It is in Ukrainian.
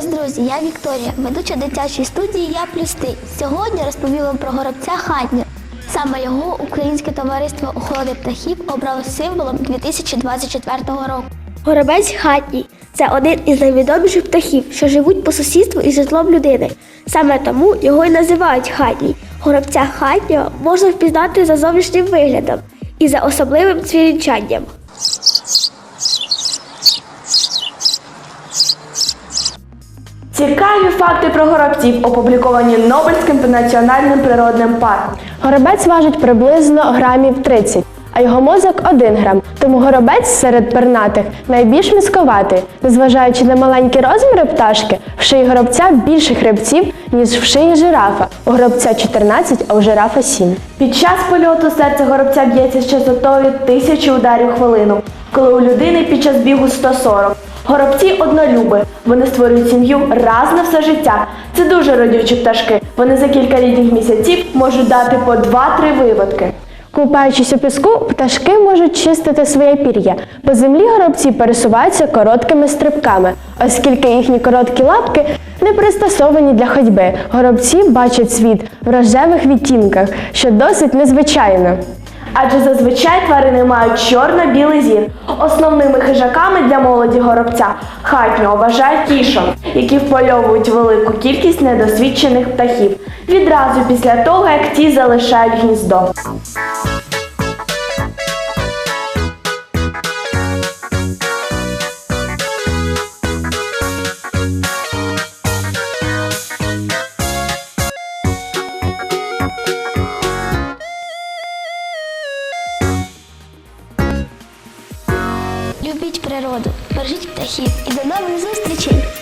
вас, друзі! Я Вікторія, ведуча дитячої студії Я плюс ти. Сьогодні розповім вам про горобця хатню. Саме його Українське товариство охорони птахів обрало символом 2024 року. Горобець хатній це один із найвідоміших птахів, що живуть по сусідству із житлом людини. Саме тому його й називають хатній. Горобця хатнього можна впізнати за зовнішнім виглядом і за особливим цвірінчанням. Цікаві факти про горобців опубліковані Нобельським національним природним парком. Горобець важить приблизно грамів 30, а його мозок 1 грам. Тому горобець серед пернатих найбільш міськоватий. Незважаючи на маленькі розміри пташки, в шиї горобця більше хребців, ніж в шиї жирафа. У горобця 14, а у жирафа 7. Під час польоту серце горобця б'ється з частотою тисячі ударів хвилину, коли у людини під час бігу 140. Горобці однолюби. Вони створюють сім'ю раз на все життя. Це дуже родючі пташки. Вони за кілька літніх місяців можуть дати по 2-3 виводки. Купаючись у піску, пташки можуть чистити своє пір'я. По землі горобці пересуваються короткими стрибками, оскільки їхні короткі лапки не пристосовані для ходьби. Горобці бачать світ в рожевих відтінках, що досить незвичайно. Адже зазвичай тварини мають чорно-білий зір. Основними хижаками для молоді горобця хатнього вважають кішок, які впольовують велику кількість недосвідчених птахів відразу після того, як ті залишають гніздо. Любіть природу, бережіть птахів і до нових зустрічей!